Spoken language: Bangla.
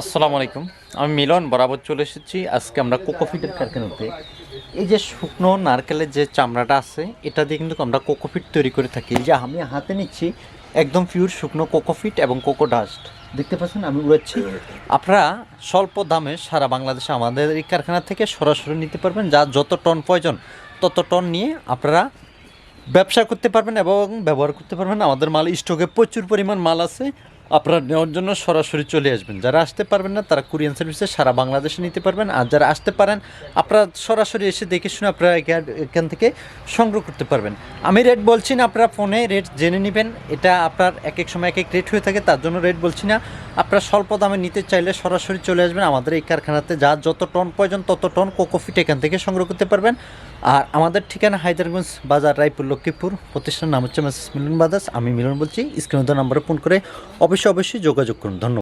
আসসালামু আলাইকুম। আমি মিলন, বরাবর চলে এসেছি। আজকে আমরা কোকোফিটের কারখানাতে এই যে শুকনো নারকেলের যে চামড়াটা আছে, এটা দিয়ে কিন্তু আমরা কোকোফিট তৈরি করে থাকি। যে আমি হাতে নিচ্ছি একদম পিওর শুকনো কোকোফিট এবং কোকো ডাস্ট। দেখতে পাচ্ছেন, আমি উড়াচ্ছি। আপনারা স্বল্প দামে সারা বাংলাদেশে আমাদের এই কারখানা থেকে সরাসরি নিতে পারবেন। যা যত টন প্রয়োজন, তত টন নিয়ে আপনারা ব্যবসা করতে পারবেন এবং ব্যবহার করতে পারবেন। আমাদের মাল স্টকে প্রচুর পরিমাণ মাল আছে। আপনারা নেওয়ার জন্য সরাসরি চলে আসবেন। যারা আসতে পারবেন না, তারা কুরিয়ান সার্ভিসে সারা বাংলাদেশে নিতে পারবেন। আর যারা আসতে পারেন, আপনারা সরাসরি এসে দেখে শুনে আপনারা এখান- থেকে সংগ্রহ করতে পারবেন। আমি রেট বলছি না, আপনারা ফোনে রেট জেনে নেবেন। এটা আপনার এক এক সময় এক এক রেট হয়ে থাকে, তার জন্য রেট বলছি না। আপনারা স্বল্প দামে নিতে চাইলে সরাসরি চলে আসবেন। আমাদের এই কারখানাতে যা যত টন প্রয়োজন, তত টন কোকোফিট এখান থেকে সংগ্রহ করতে পারবেন। আর আমাদের ঠিকানা হায়দারগঞ্জ বাজার, রায়পুর, লক্ষ্মীপুর। প্রতিষ্ঠানের নাম হচ্ছে মিলন বাদাস আমি মিলন বলছি। স্ক্রিন নাম্বারে ফোন করে অবশ্যই অবশ্যই যোগাযোগ করুন। ধন্যবাদ।